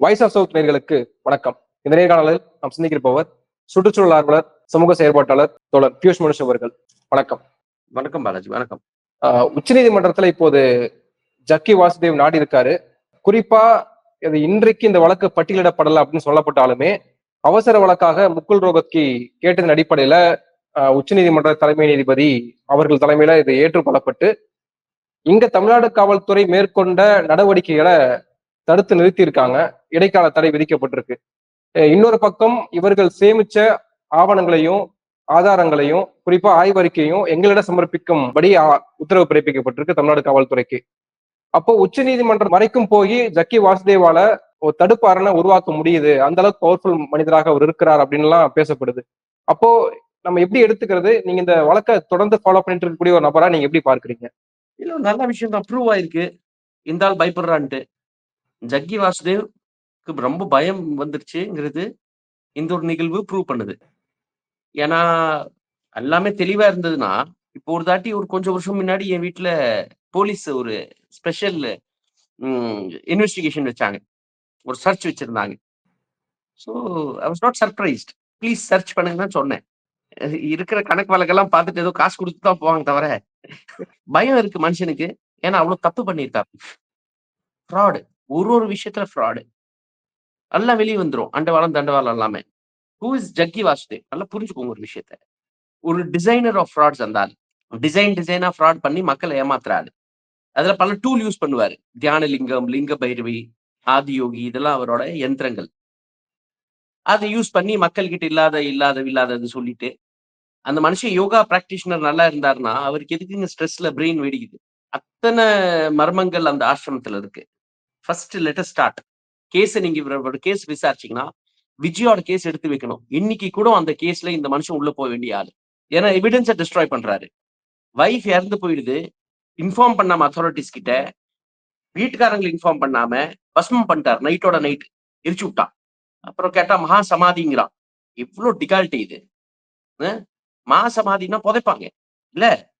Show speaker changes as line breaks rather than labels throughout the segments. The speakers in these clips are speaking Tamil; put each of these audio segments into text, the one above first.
வாய்ஸ் ஆஃப் சவுத் நேர்களுக்கு வணக்கம். இந்த நேர்காணலில் நாம் சிந்திக்கிறப்பவர் சுற்றுச்சூழல் ஆர்வலர் சமூக செயற்பாட்டாளர் தோழர் பியூஷ் மனுஷ் அவர்கள். வணக்கம்.
வணக்கம் பாலாஜி வணக்கம்.
ஆஹ் உச்சநீதிமன்றத்துல இப்போது ஜக்கி வாசுதேவ் நாடி இருக்காரு குறிப்பா இது இன்றைக்கு இந்த வழக்கு பட்டியலிடப்படல அப்படின்னு சொல்லப்பட்டாலுமே அவசர வழக்காக முக்குல் ரோகத்கி கேட்டதன் அடிப்படையில ஆஹ் உச்சநீதிமன்ற தலைமை நீதிபதி அவர்கள் தலைமையில இது ஏற்றுக்கொள்ளப்பட்டு இங்க தமிழ்நாடு காவல்துறை மேற்கொண்ட நடவடிக்கைகளை தடுத்து நிறுத்தியிருக்காங்க. இடைக்கால தடை விதிக்கப்பட்டிருக்கு. இன்னொரு பக்கம் இவர்கள் சேமிச்ச ஆவணங்களையும் ஆதாரங்களையும் குறிப்பா ஆய்வறிக்கையும் எங்களிடம் சமர்ப்பிக்கும்படி உத்தரவு பிறப்பிக்கப்பட்டிருக்கு தமிழ்நாடு காவல்துறைக்கு. அப்போ உச்ச நீதிமன்றம் வரைக்கும் போய் ஜக்கி வாசுதேவால ஒரு தடுப்பு அரணை உருவாக்க முடியுது. அந்த அளவுக்கு பவர்ஃபுல் மனிதராக அவர் இருக்கிறார் அப்படின்லாம் பேசப்படுது. அப்போ நம்ம எப்படி எடுத்துக்கிறது? நீங்க இந்த வழக்கை தொடர்ந்து ஃபாலோ பண்ணிட்டு இருக்கக்கூடிய ஒரு நபரா நீங்க எப்படி பார்க்குறீங்க?
இல்ல நல்ல விஷயம் தான். ப்ரூவ் ஆயிருக்கு. இந்த ஆள் பயப்படுறான்ட்டு. ஜக்கி வாசுதேவ்க்கு ரொம்ப பயம் வந்துருச்சுங்கிறது இந்த ஒரு நிகழ்வு ப்ரூவ் பண்ணுது. ஏன்னா எல்லாமே தெளிவா இருந்ததுன்னா இப்போ ஒரு தாட்டி ஒரு கொஞ்சம் வருஷம் முன்னாடி என் வீட்டுல போலீஸ் ஒரு ஸ்பெஷல் இன்வெஸ்டிகேஷன் வச்சாங்க. ஒரு சர்ச் வச்சிருந்தாங்க. So I was not surprised please church பண்ணுங்கன்னு சொன்னேன். இருக்கிற கணக்கு வழக்கெல்லாம் பார்த்துட்டு ஏதோ காசு கொடுத்து தான் போவாங்க தவிர பயம் இருக்கு மனுஷனுக்கு. ஏன்னா அவ்வளோ தப்பு பண்ணியிருக்காரு. ஃப்ராடு ஒரு ஒரு விஷயத்துல ஃப்ராடு எல்லாம் வெளியே வந்துரும். அண்டவாளம் தண்டவாளம் எல்லாமே. ஹூ இஸ் ஜக்கி வாசுதேவ் நல்லா புரிஞ்சுக்கோங்க ஒரு விஷயத்த. ஒரு டிசைனர் ஆஃப் ஃப்ராட்ஸ் அந்த ஆள். டிசைன் டிசைனா ஃப்ராட் பண்ணி மக்களை ஏமாத்துறாரு அதுல பல டூல் யூஸ் பண்ணுவாரு. தியானலிங்கம் லிங்க பைரவி ஆதியோகி இதெல்லாம் அவரோட யந்திரங்கள். அதை யூஸ் பண்ணி மக்கள் கிட்ட இல்லாத இல்லாத இல்லாதது சொல்லிட்டு அந்த மனுஷன் யோகா பிராக்டிஷனர் நல்லா இருந்தாருன்னா அவருக்கு எதுக்குங்க ஸ்ட்ரெஸ்ல பிரெயின் வெடிக்குது? அத்தனை மர்மங்கள் அந்த ஆசிரமத்துல இருக்கு. ஃபர்ஸ்ட் லெட்டர் ஸ்டார்ட் கேஸை நீங்க இவரோட கேஸ் விசாரிச்சீங்கன்னா விஜயோட கேஸ் எடுத்து வைக்கணும். இன்னைக்கு கூட அந்த கேஸ்ல இந்த மனுஷன் உள்ள போக வேண்டிய ஆளு. ஏன்னா எவிடன்ஸை டிஸ்ட்ராய் பண்றாரு. வைஃப் இறந்து போயிடுது. இன்ஃபார்ம் பண்ணாம அத்தாரிட்டிஸ் கிட்ட வீட்டுக்காரங்களை இன்ஃபார்ம் பண்ணாம பஸ்மம் பண்ணிட்டார். நைட்டோட நைட் எரிச்சு விட்டான் அப்புறம் கேட்டா மகா சமாதிங்கிறான். எவ்வளோ டிகால்ட்டி இது. மகா சமாதினா புதைப்பாங்க. இல்ல?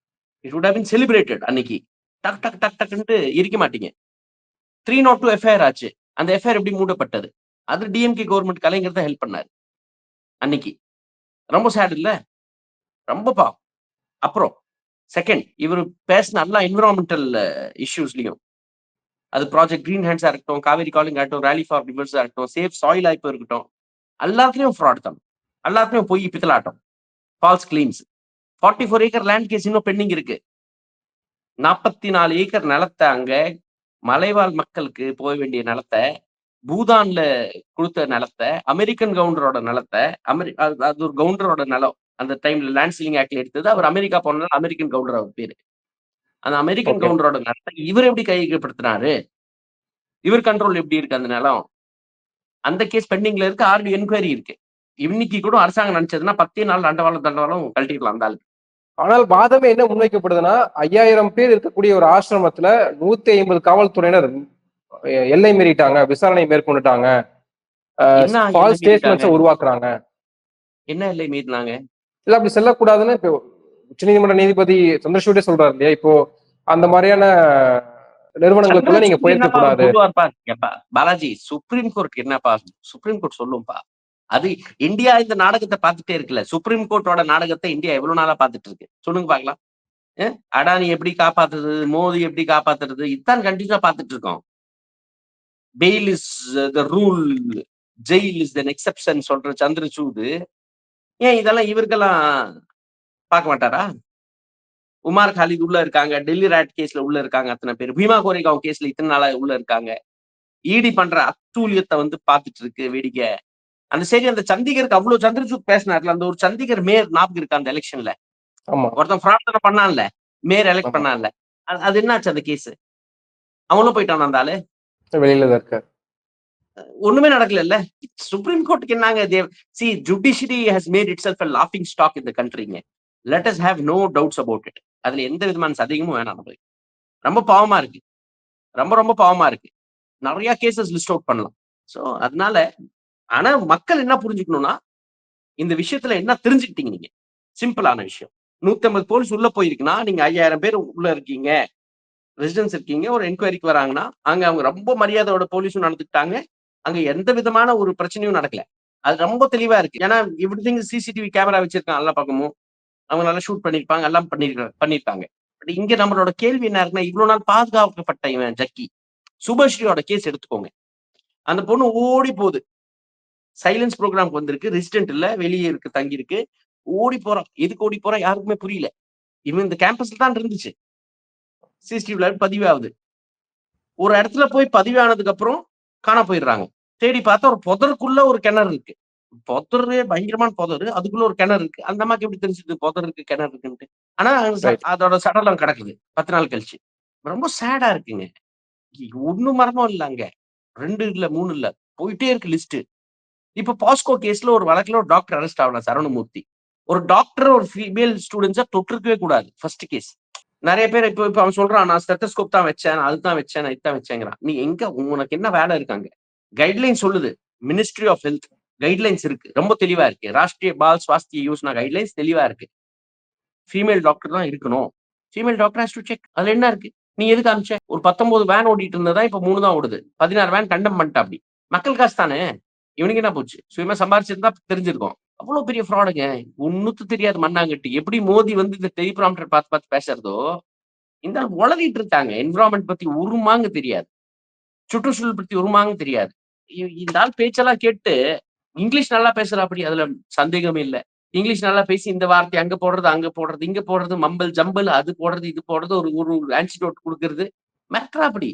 It would have been celebrated அன்னைக்கு. டக் டக் டக் டக்குன்ட்டு இருக்க மாட்டீங்க. த்ரீ நாட் டூ எஃப்ஐஆர் ஆச்சு. அந்த எஃப்ஐஆர் எப்படி மூடப்பட்டது? அது டிஎம்கே கவர்மெண்ட் கலைஞர் தான் ஹெல்ப் பண்ணாரு. அன்னைக்கு. ரொம்ப சேட் இல்ல? ரொம்ப பா அப்புறம் செகண்ட் இவர் பேசின எல்லா என்விரான்மெண்டல் இஷ்யூஸ்லயும் அது ப்ராஜெக்ட் கிரீன் ஹேண்ட்ஸா இருக்கட்டும் காவேரி காலிங் ஆகட்டும் ரேலி ஃபார் ரிவர்ஸா இருக்கட்டும் சேஃப் சாயில் ஆய்ப்பு இருக்கட்டும். எல்லாத்துலயும் ஃப்ராட் தான். எல்லாத்துலயும் போய் பித்தலாட்டம். False claims forty four acre land case இன்னும் பெண்டிங் இருக்கு. நாற்பத்தி நாலு ஏக்கர் நிலத்தை அங்க மலைவாழ் மக்களுக்கு போக வேண்டிய நிலத்தை பூதான்ல கொடுத்த நிலத்தை அமெரிக்கன் கவுண்டரோட நிலத்தை அமெரி அது ஒரு கவுண்டரோட நிலம். அந்த டைம்ல லேண்ட் சீலிங் ஆக்ட்ல எடுத்தது அவர் அமெரிக்கா போனதால அமெரிக்கன் கவுண்டர் அவர் பேரு. அந்த அமெரிக்கன். கவுண்டரோட நிலத்தை இவர் எப்படி கையகப்படுத்தினாரு? இவர் கண்ட்ரோல் எப்படி இருக்கு அந்த நிலம்? அந்த கேஸ் பெண்டிங்ல இருக்கு. ஆர்டி என்கொயரி இருக்கு. இன்னைக்கு கூட அரசாங்கம் நினைச்சதுன்னா பத்தே நாள் தண்டவாளம் தண்டவாளம் கழட்டிக்கலாம் அந்த ஆளுக்கு.
ஆனால் வாதமே என்ன முன்வைக்கப்படுதுன்னா ஐயாயிரம் பேர் இருக்கக்கூடிய ஒரு ஆசிரமத்துல நூத்தி ஐம்பது காவல்துறையினர் எல்லை மீறிட்டாங்க விசாரணை மேற்கொண்டுட்டாங்க.
எல்லை
உருவாக்குறாங்க.
என்ன இல்லை மீறினாங்க?
இல்ல அப்படி செல்லக்கூடாதுன்னு இப்போ உச்சநீதிமன்ற நீதிபதி சந்திரசூடே சொல்றாரு இல்லையா? இப்போ அந்த மாதிரியான நிறுவனங்களுக்குள்ள நீங்க போயிருக்க கூடாது
பாலாஜி சுப்ரீம் கோர்ட் என்னப்பா? சுப்ரீம் கோர்ட் சொல்லும்பா? அது இந்தியா இந்த நாடகத்தை பார்த்துட்டே இருக்குல்ல. சுப்ரீம் கோர்ட்டோட நாடகத்தை இந்தியா எவ்வளவு நாளா பார்த்துட்டு இருக்கு? சொல்லுங்க பாக்கலாம் அடானி எப்படி காப்பாத்துறது? மோதி எப்படி காப்பாத்துறது? இதான் கண்டிப்பா பார்த்துட்டு இருக்கோம். Bail is the rule jail is the exception சொல்ற சந்திரசூடு. ஏன் இதெல்லாம் இவருக்கெல்லாம் பார்க்க மாட்டாரா? உமார் காலித் உள்ள இருக்காங்க. டெல்லி ராட் கேஸ்ல உள்ள இருக்காங்க அத்தனை பேர். பீமா கோரேகாவ் கேஸ்ல இத்தனை நாளா உள்ள இருக்காங்க. ஈடி பண்ற அத்தூழியத்தை வந்து பார்த்துட்டு இருக்கு வேடிக்கை. அந்த சரி அந்த சண்டிகருக்கு அவ்வளவு சந்திரசூட் பேசினார்ல அந்த ஒரு சண்டிகர் மேயர் ஞாபகம் இருக்கு அந்த எலெக்ஷன்ல ஒருத்தன் ஃப்ராட் தானே பண்ணான்ல மேயர் எலெக்ட். பண்ணான்ல. அது- என்னாச்சு அந்த கேஸ் அவனும் போயிட்டான் அந்த ஆளு?
வெளியில தான் இருக்காரு.
ஒண்ணுமே நடக்கல இல்ல சுப்ரீம் கோர்ட்டுக்கு என்னங்க தேவ் சி judiciary has made itself லாஃபிங் ஸ்டாக் இந்த கண்ட்ரிங்க let us have no doubts about it அதுல எந்த விதமான சந்தேகமும் வேணாம் நம்மளுக்கு ரொம்ப பாவமா இருக்கு. ரொம்ப ரொம்ப பாவமா இருக்கு. நிறைய கேசஸ் லிஸ்ட் அவுட் பண்ணலாம். சோ அதனால ஆனா மக்கள் என்ன புரிஞ்சுக்கணும்னா இந்த விஷயத்துல என்ன தெரிஞ்சுக்கிட்டீங்க நீங்க? சிம்பிளான விஷயம். நூத்தி ஐம்பது போலீஸ் உள்ள போயிருக்குன்னா நீங்க ஐயாயிரம் பேர் உள்ள இருக்கீங்க. ரெசிடென்ஸ் இருக்கீங்க ஒரு என்கொயரிக்கு வராங்கன்னா அங்க அவங்க ரொம்ப மரியாதையோட போலீஸும் நடந்துக்கிட்டாங்க. அங்க எந்த விதமான ஒரு பிரச்சனையும் நடக்கல. அது ரொம்ப தெளிவா இருக்கு. ஏன்னா எவ்ரி சிசிடிவி கேமரா வச்சிருக்காங்க எல்லா பக்கமும். அவங்க நல்லா ஷூட் பண்ணிருப்பாங்க எல்லாம் பண்ணிருக்காங்க பண்ணிருக்காங்க. பட் இங்க நம்மளோட கேள்வி என்ன இருக்குன்னா இவ்வளவு நாள் பாதுகாக்கப்பட்ட இவன் ஜக்கி. சுபஸ்ரீயோட கேஸ் எடுத்துக்கோங்க. அந்த பொண்ணு ஓடி போகுது. சைலன்ஸ் ப்ரோக்ராம்க்கு வந்திருக்கு. ரெசிடென்ட் இல்ல வெளியே இருக்கு தங்கி இருக்கு ஓடி போறான். எதுக்கு ஓடி போறான்? யாருக்குமே புரியல. இவன் இந்த கேம்பஸ்ல தான் இருந்துச்சு. சிசிடிவில பதிவாகுது. ஒரு இடத்துல போய் பதிவானதுக்கு அப்புறம் காண போயிடுறாங்க. தேடி பார்த்தா ஒரு புதருக்குள்ள ஒரு கிணறு இருக்கு. புதரு பயங்கரமான புதரு. அதுக்குள்ள ஒரு கிணறு இருக்கு. அந்த அம்மாக்கு எப்படி தெரிஞ்சது? புதர் இருக்கு கிணறு இருக்குன்ட்டு. ஆனா. அதோட சடலம் கிடக்குது. பத்து நாள் கழிச்சு. ரொம்ப சேடா இருக்குங்க. ஒண்ணு மரமும் இல்ல அங்க. ரெண்டு இல்ல மூணு இல்ல. போயிட்டே இருக்கு லிஸ்ட் இப்ப பாஸ்கோ கேஸ்ல ஒரு வழக்குல ஒரு டாக்டர் அரெஸ்ட் ஆகலாம் சரவணமூர்த்தி ஒரு டாக்டர் ஒரு ஃபீமேல் ஸ்டூடெண்ட்ஸா தொற்றுக்கவே கூடாது ஃபர்ஸ்ட் கேஸ் நிறைய பேர் இப்போ இப்போ அவன் சொல்றான் நான் ஸ்டெத்தஸ்கோப் தான் வச்சேன் அதுதான் வச்சேன் நான் இதுதான் வச்சேங்கிறான். நீ எங்க உனக்கு என்ன வேலை இருக்காங்க கைட்லைன் சொல்லுது. மினிஸ்ட்ரி ஆஃப் ஹெல்த் கைட்லைன்ஸ் இருக்கு. ரொம்ப தெளிவா இருக்கு. ராஷ்டிரிய பால் சுவாஸ்திய யோசனா கைட்லைன்ஸ் தெளிவா இருக்கு. ஃபீமேல் டாக்டர் தான் இருக்கணும். Female doctor has to check அதுல என்ன இருக்கு? நீ எதுக்கு அமிச்ச ஒரு பத்தொன்பது வேன் ஓடிட்டு இருந்ததா இப்ப மூணு தான் ஓடுது. பதினாறு வேன் கண்டம் பண்ணிட்டா அப்படி மக்கள் காசு தானே? இவனுக்கு என்ன போச்சு? சுயமா சம்பாரிச்சிருந்தா தெரிஞ்சிருக்கும். அவ்வளவு பெரிய ஃப்ராடுங்க ஒன்னுத்து தெரியாது மண்ணாங்கட்டி. எப்படி மோதி வந்து இந்த டெலிபிராம்டர் பார்த்து பார்த்து பேசுறதோ? இந்த உளறிட்டு இருக்காங்க. என்விரான்மெண்ட் பத்தி உருமாங்க தெரியாது. சுற்றுச்சூழல் பத்தி உருமாங்க தெரியாது. இந்த ஆள் பேச்செல்லாம் கேட்டு இங்கிலீஷ் நல்லா பேசுறா அப்படி அதுல சந்தேகமே இல்ல. இங்கிலீஷ் நல்லா பேசி இந்த வார்த்தை அங்க போடுறது அங்க போடுறது இங்க போடுறது மம்பல் ஜம்பல் அது போடுறது இது போடுறது ஒரு ஒரு ஆன்சிடோட் கொடுக்கறது. மிரட்டுறா அப்படி?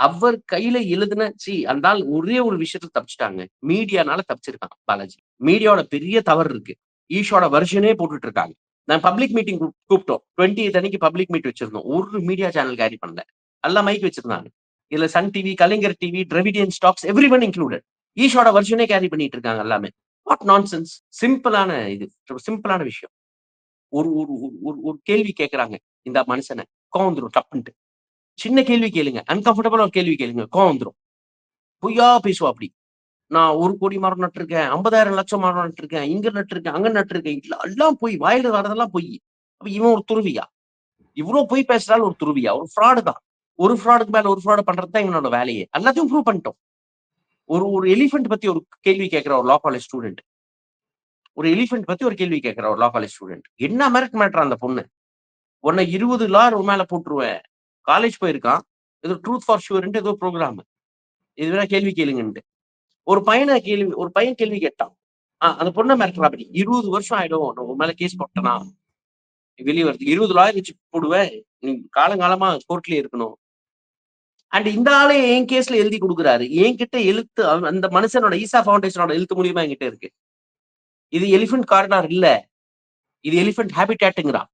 அவர் கையில எழுதுன சி அந்த ஆள் ஒரே ஒரு விஷயத்துல தப்பிச்சிட்டாங்க. மீடியானால தப்பிச்சிருக்கான் பாலாஜி. மீடியாவோட பெரிய தவறு இருக்கு. ஈஷோட வருஷனே போட்டுட்டு இருக்காங்க நான் பப்ளிக் மீட்டிங் கூப்பிட்டோம். டுவெண்ட்டி அன்னைக்கு பப்ளிக் மீட் வச்சிருந்தோம். ஒரு மீடியா சேனல் கேரி பண்ணல. எல்லாம் மைக் வச்சிருந்தாங்க. இதுல Sun TV Kalaignar TV Dravidian stocks every one included ஈஷோட வருஷனே கேரி பண்ணிட்டு இருக்காங்க எல்லாமே. வாட் நான்சென்ஸ் சிம்பிளான இது. சிம்பிளான விஷயம். ஒரு ஒரு ஒரு- ஒரு கேள்வி கேட்கறாங்க இந்த மனுஷனை. கோவம் வந்துரும் டப்புன்ட்டு. சின்ன கேள்வி கேளுங்க. அன்கம்ஃபர்டபுளா ஒரு கேள்வி கேளுங்க. கோவம் வந்துரும். பொய்யா பேசுவா அப்படி? நான் ஒரு கோடி மரம் நட்டிருக்கேன். ஐம்பதாயிரம் லட்சம் மரம் நட்டிருக்கேன். இங்க நட்டிருக்கேன். அங்க நட்டிருக்கேன். இல்ல எல்லாம் போய். வாயில வரதெல்லாம் பொய். அப்ப இவன் ஒரு துருவியா? இவ்வளவு போய் பேசுறாலும் ஒரு துருவியா? ஒரு ஃப்ராடு தான். ஒரு ஃப்ராடுக்கு மேல ஒரு ஃப்ராடு பண்றது தான் இவனோட வேலையே. எல்லாத்தையும் ப்ரூவ் பண்ணிட்டோம். ஒரு ஒரு எலிஃபென்ட் பத்தி ஒரு கேள்வி கேட்கிற ஒரு லா காலேஜ் ஸ்டூடெண்ட் ஒரு எலிஃபென்ட் பத்தி ஒரு கேள்வி கேட்கிற ஒரு லா காலேஜ் ஸ்டூடெண்ட் என்ன மேரட் மாட்டான் அந்த பொண்ணு? உன்னை இருபது லார் மேல போட்டுருவேன். காலேஜ் போயிருக்கான். ஏதோ ட்ரூத் ஃபார் ஷுவர்ன்ட்டு ஏதோ ப்ரோக்ராம் இது வேணா கேள்வி கேளுங்கன்ட்டு. ஒரு பையனை கேள்வி ஒரு பையன் கேள்வி கேட்டான். ஆஹ் அந்த பொண்ணை மிரட்டுறா அப்படி. இருபது வருஷம் ஆயிடும். உன் மேல கேஸ் போட்டனா? வெளியே வருது இருபது லாயர் வச்சு போடுவேன் நீ காலங்காலமா கோர்ட்லயே இருக்கணும். அண்ட் இந்த ஆளே என் கேஸ்ல எழுதி கொடுக்குறாரு. என்கிட்ட எழுத்து அந்த மனுஷனோட ஈசா ஃபவுண்டேஷனோட எழுத்து மூலியமா என்கிட்ட இருக்கு. இது எலிஃபென்ட் கார்னர் இல்ல. இது எலிஃபென்ட் ஹேபிடேட்டுங்கிறான்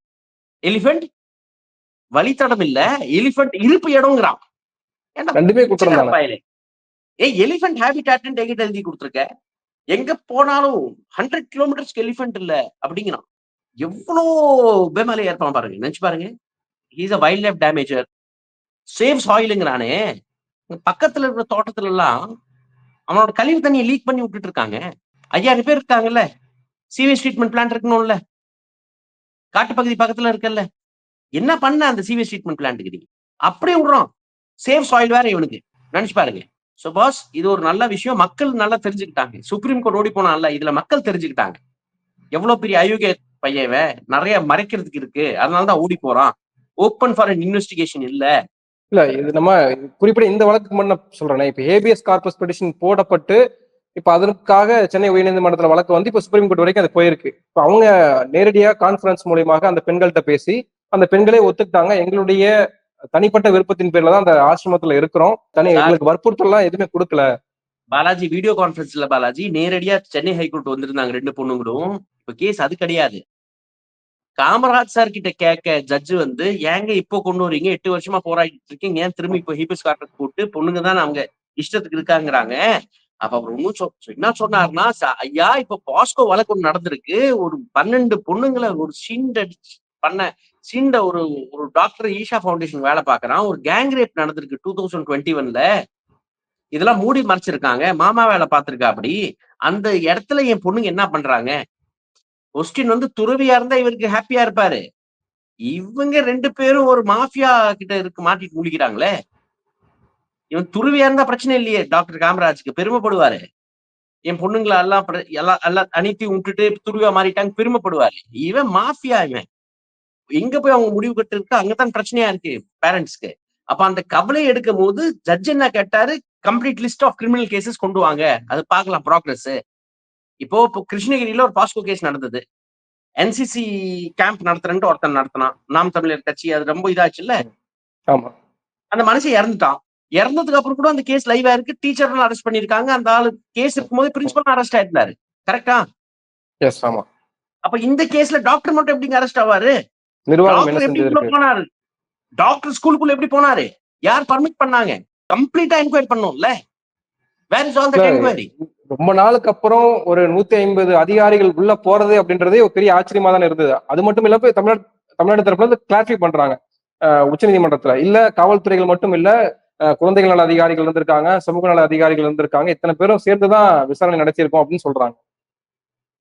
எலிஃபென்ட் வழித்தடம் இல்ல. எலிஃபென்ட் இருப்பு இடம்ங்கிறான்.
ரெண்டுமே.
ஏய் எலிஃபென்ட் ஹேபிடாட்னு எங்கிட்ட எழுதி கொடுத்துருக்க. எங்க போனாலும் ஹண்ட்ரட் கிலோமீட்டர்ஸ்க்கு எலிஃபென்ட் இல்ல அப்படிங்கிறான். எவ்வளோ பேமலையா இருப்பான் பாருங்க. நினைச்சு பாருங்க. Is a wildlife damager save சாயிலுங்கிறானே பக்கத்துல இருக்கிற தோட்டத்துல எல்லாம் அவனோட கழிவு தண்ணியை லீக் பண்ணி விட்டுட்டு இருக்காங்க. ஐயாயிரம் பேர் இருக்காங்கல்ல? சீவேஜ் ட்ரீட்மெண்ட் பிளான்ட் இருக்கணும்ல காட்டுப்பகுதி பக்கத்துல இருக்கல்ல? என்ன பண்ண அந்த சீவேஜ் ட்ரீட்மெண்ட் பிளான்ட்டுக்கு அப்படியே விடுறோம். சேஃப் சாயில் வேற இவனுக்கு. நினைச்சு பாருங்க. ஸோ பாஸ் இது ஒரு நல்ல விஷயம். மக்கள் நல்லா தெரிஞ்சுக்கிட்டாங்க. சுப்ரீம் கோர்ட் ஓடி போனான்ல இதுல மக்கள் தெரிஞ்சுக்கிட்டாங்க. எவ்வளவு பெரிய அயோக்கிய பையவ நிறைய மறைக்கிறதுக்கு இருக்கு. அதனாலதான் ஓடி போறான். ஓப்பன் ஃபார் அன் இன்வெஸ்டிகேஷன் இல்ல.
இல்ல இது நம்ம குறிப்பிட்ட இந்த வழக்குக்கு முன்ன சொல்றேன். இப்ப ஏபிஎஸ் கார்பஸ் பெட்டிஷன் போடப்பட்டு இப்ப அதற்காக சென்னை உயர்நீதிமன்றத்துல வழக்கு வந்து இப்ப சுப்ரீம் கோர்ட் வரைக்கும் அது போயிருக்கு. இப்ப அவங்க நேரடியா கான்ஃபரன்ஸ் மூலியமாக அந்த பெண்கள்கிட்ட பேசி அந்த பெண்களே ஒத்துக்கிட்டாங்க. எங்களுடைய தனிப்பட்ட விருப்பத்தின் பேர்ல தான் அந்த ஆசிரமத்துல இருக்கிறோம். தனி எங்களுக்கு வற்புறுத்தல்லாம் எதுவுமே கொடுக்கல.
பாலாஜி வீடியோ கான்பரன்ஸ்ல பாலாஜி. நேரடியா சென்னை ஹைகோர்ட் வந்திருந்தாங்க ரெண்டு பொண்ணுங்களும். இப்ப கேஸ் அது கிடையாது. காமராஜ் சார் கிட்ட கேட்க ஜட்ஜு வந்து ஏங்க இப்போ கொண்டு வரீங்க? எட்டு வருஷமா போராடிட்டு இருக்கீங்க. ஏன் திரும்பி இப்போ ஹீபிஸ் கார்டர் போட்டு பொண்ணுங்க தான் அவங்க இஷ்டத்துக்கு இருக்காங்கிறாங்க? அப்ப அவர் ஒன்னும் என்ன சொன்னாருன்னா "ச- ஐயா இப்ப பாஸ்கோ வழக்கு ஒண்ணு நடந்திருக்கு. ஒரு பன்னெண்டு பொண்ணுங்களை ஒரு சீண்ட பண்ண சீண்ட ஒரு ஒரு டாக்டர் ஈஷா ஃபவுண்டேஷன் வேலை பார்க்கறான். ஒரு கேங் ரேப் நடந்திருக்கு டூ தௌசண்ட் டுவெண்ட்டி ஒன்ல இதெல்லாம் மூடி மறைச்சிருக்காங்க. மாமா வேலை பார்த்திருக்கா அப்படி. அந்த இடத்துல என் பொண்ணுங்க என்ன பண்றாங்க? கொஸ்டின் வந்து துறவியா இருந்தா இவருக்கு ஹாப்பியா இருப்பாரு. இவங்க ரெண்டு பேரும் ஒரு மாஃபியா கிட்ட இருக்கு மாட்டிட்டு முழிக்கிறாங்களே இவன் துருவியா இருந்தா பிரச்சனை இல்லையே டாக்டர் காமராஜுக்கு. பெருமைப்படுவாரு. என் பொண்ணுங்களை எல்லாம் எல்லாம் எல்லாம் அனைத்தையும் விட்டுட்டு துருவியா மாறிட்டாங்க பெருமைப்படுவாரு. இவன் மாஃபியா இவன். எங்க போய் அவங்க முடிவு கட்டு இருக்கு அங்கதான் பிரச்சனையா இருக்கு பேரண்ட்ஸ்க்கு அப்ப அந்த கவலை எடுக்கும் போது ஜட்ஜ் என்ன கேட்டாரு? Complete list of criminal cases கொண்டு வாங்க. அது பார்க்கலாம் ப்ராக்ரஸ் இப்போ இப்போ கிருஷ்ணகிரியில ஒரு பாஸ்கோ கேஸ் நடந்தது. என்சிசி கேம்ப் நடத்துறேன்ட்டு ஒருத்தன் நடத்தினான். நாம் தமிழர் கட்சி அது ரொம்ப இதாச்சுல்ல?
ஆமா.
அந்த மனுஷன் இறந்துட்டான். இறந்ததுக்கு அப்புறம் கூட அந்த கேஸ் லைவா இருக்கு. டீச்சர் அரெஸ்ட் பண்ணிருக்காங்க அந்த ஆளு கேஸ் இருக்கும்போது பிரின்சிபல் அரெஸ்ட் ஆயிருந்தாரு கரெக்டா
எஸ் ஆமா.
அப்ப இந்த கேஸ்ல டாக்டர் மட்டும் எப்படிங்க அரெஸ்ட் ஆவாரு?
நிர்வாகம்
எப்படி போனாரு? டாக்டர் ஸ்கூலுக்குள்ள எப்படி போனாரு? யார் பர்மிட் பண்ணாங்க? கம்ப்ளீட்டா enquiry பண்ணும்ல where is all that enquiry
ரொம்ப நாளுக்கு அப்புறம் ஒரு நூத்தி ஐம்பது அதிகாரிகள் உள்ள போறது அப்படின்றதே ஒரு பெரிய ஆச்சரியமா தானே இருந்தது. அது மட்டும் இல்ல போய் தமிழ்நாடு தமிழ்நாடு தரப்புல இருந்து கிளாரிஃபை பண்றாங்க. உச்ச நீதிமன்றத்துல இல்ல காவல்துறைகள் மட்டும் இல்ல குழந்தைகள் நல அதிகாரிகள் இருந்திருக்காங்க சமூக நல அதிகாரிகள் இருந்திருக்காங்க இத்தனை பேரும் சேர்ந்துதான் விசாரணை நடத்தியிருக்கோம் அப்படின்னு சொல்றாங்க.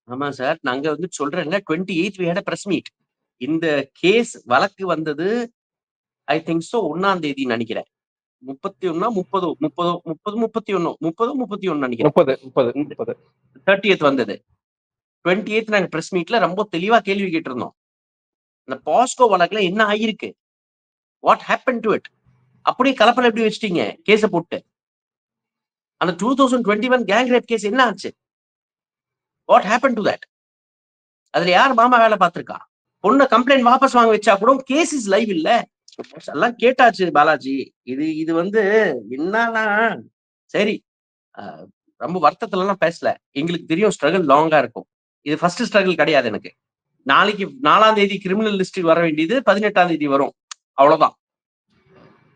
ஆமா சார் நாங்க வந்து சொல்றேன்ல twenty eight we had press meet இந்த கேஸ் வழக்கு வந்தது ஐ திங்க் சோ ஒன்னாம் தேதி நினைக்கிறேன். முப்பத்தி ஒன்னா முப்பது முப்பது முப்பது முப்பத்தி ஒன்னு முப்பது முப்பத்தி ஒன்னு நினைக்கிறேன்.
முப்பது முப்பது முப்பது.
தேர்ட்டி வந்தது. டுவெண்ட்டி எய்த் நாங்க பிரஸ் மீட்ல ரொம்ப தெளிவா கேள்வி கேட்டிருந்தோம். இந்த பாஸ்கோ வழக்குல என்ன ஆகிருக்கு வாட் ஹேப்பன் டு இட் அப்படியே கலப்பல எப்படி வச்சிட்டீங்க? கேஸ போட்டு. அந்த two thousand twenty one gang rape case என்ன ஆச்சு? வாட் ஹேப்பன் டு தட் அதுல யார் மாமா வேலை பார்த்திருக்கா? பொண்ணை கம்ப்ளைண்ட் வாபஸ் வாங்க வச்சா கூட கேஸ் இஸ் லைவ் இல்ல. எல்லாம் கேட்டாச்சு பாலாஜி. இது இது வந்து என்னன்னா சரி அஹ், ரொம்ப வருத்தத்துல எல்லாம் பேசல. எங்களுக்கு தெரியும் ஸ்ட்ரகிள் லாங்கா இருக்கும். இது ஃபர்ஸ்ட் ஸ்ட்ரகிள் கிடையாது எனக்கு. நாளைக்கு நாலாம் தேதி கிரிமினல் லிஸ்ட் வர வேண்டியது பதினெட்டாம் தேதி வரும். அவ்வளவுதான்.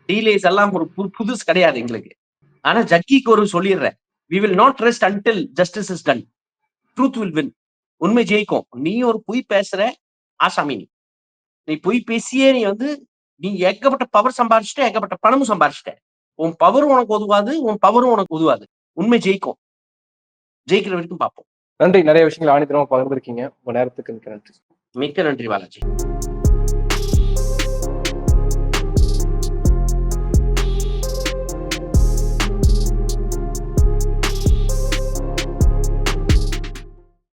டீலேஸ் எல்லாம் ஒரு புதுசு கிடையாது எங்களுக்கு. ஆனா ஜக்கிக்கு ஒரு சொல்லிடுறேன். We will not rest until justice is done truth will win உண்மை ஜெயிக்கும். நீ ஒரு பொய் பேசுற ஆசாமி நீ நீ பொய் பேசியே நீ வந்து நீ ஏகப்பட்ட பவர் சம்பாரிச்சுட்ட ஏகப்பட்ட பணமும் சம்பாரிச்சிட்ட. உன் பவரும் உனக்கு உதவாது உன் பவரும் உனக்கு உதவாது உண்மை ஜெயிக்கும். ஜெயிக்கிற வரைக்கும் பார்ப்போம்.
நன்றி. நிறைய விஷயங்கள் ஆணித்தரமா பகிர்ந்திருக்கீங்க. உங்க நேரத்துக்கு மிக்க நன்றி.
மிக்க நன்றி பாலாஜி.